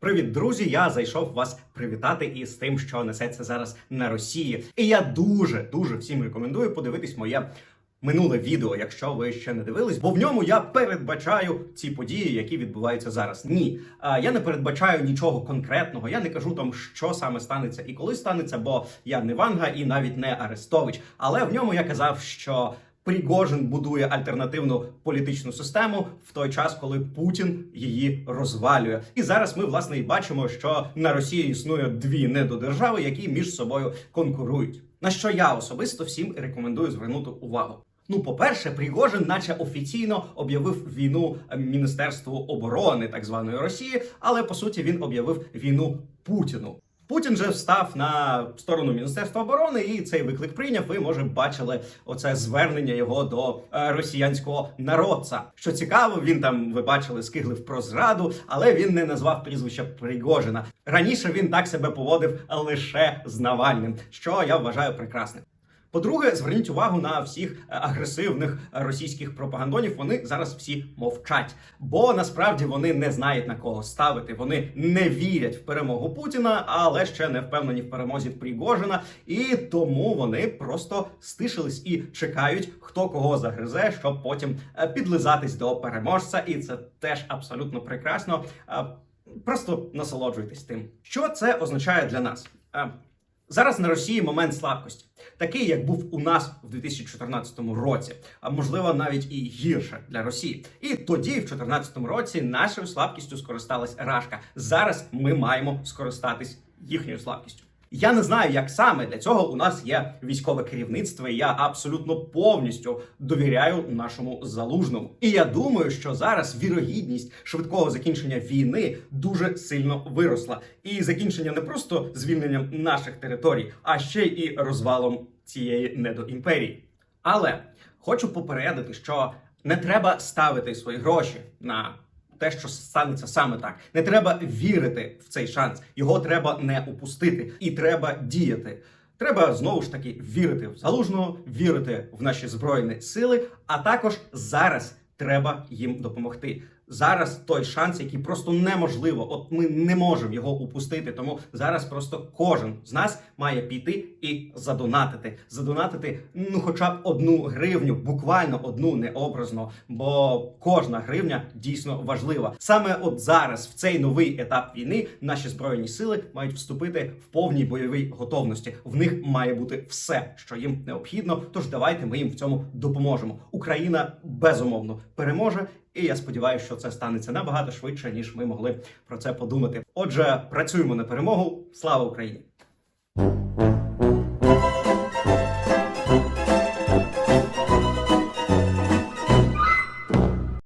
Привіт, друзі! Я зайшов вас привітати із тим, що несеться зараз на Росії. І я дуже дуже всім рекомендую подивитись моє минуле відео, якщо ви ще не дивились, бо в ньому я передбачаю ці події, які відбуваються зараз. Ні, я не передбачаю нічого конкретного. Я не кажу там, що саме станеться і коли станеться, бо я не Ванга і навіть не Арестович. Але в ньому я казав, що. Пригожин будує альтернативну політичну систему в той час, коли Путін її розвалює. І зараз ми власне і бачимо, що на Росії існує дві недодержави, які між собою конкурують. На що я особисто всім рекомендую звернути увагу. Ну, по-перше, Пригожин, наче офіційно об'явив війну Міністерству оборони так званої Росії, але по суті він об'явив війну Путіну. Путін же встав на сторону Міністерства оборони і цей виклик прийняв. Ви може бачили оце звернення його до е, росіянського народця. Що цікаво, він там ви бачили скиглив про зраду, але він не назвав прізвища Пригожина. Раніше він так себе поводив лише з Навальним, що я вважаю прекрасним. По-друге, зверніть увагу на всіх е, агресивних е, російських пропагандонів. Вони зараз всі мовчать, бо насправді вони не знають на кого ставити. Вони не вірять в перемогу Путіна, але ще не впевнені в перемозі Пригожина, і тому вони просто стишились і чекають, хто кого загризе, щоб потім е, підлизатись до переможця. І це теж абсолютно прекрасно. Просто насолоджуйтесь тим, що це означає для нас. Зараз на Росії момент слабкості, такий як був у нас в 2014 році, а можливо навіть і гірше для Росії. І тоді, в 2014 році, нашою слабкістю скористалась Рашка. Зараз ми маємо скористатись їхньою слабкістю. Я не знаю, як саме для цього у нас є військове керівництво. і Я абсолютно повністю довіряю нашому залужному. І я думаю, що зараз вірогідність швидкого закінчення війни дуже сильно виросла. І закінчення не просто звільненням наших територій, а ще і розвалом цієї недоімперії. Але хочу попередити, що не треба ставити свої гроші на те, що станеться саме так. Не треба вірити в цей шанс. Його треба не упустити, і треба діяти. Треба знову ж таки вірити в залужного, вірити в наші збройні сили. А також зараз треба їм допомогти. Зараз той шанс, який просто неможливо. От ми не можемо його упустити. Тому зараз просто кожен з нас має піти і задонатити. Задонатити ну, хоча б одну гривню, буквально одну необразно, бо кожна гривня дійсно важлива. Саме от зараз, в цей новий етап війни, наші збройні сили мають вступити в повній бойовій готовності. В них має бути все, що їм необхідно. Тож давайте ми їм в цьому допоможемо. Україна безумовно переможе. І я сподіваюся, що це станеться набагато швидше, ніж ми могли про це подумати. Отже, працюємо на перемогу. Слава Україні!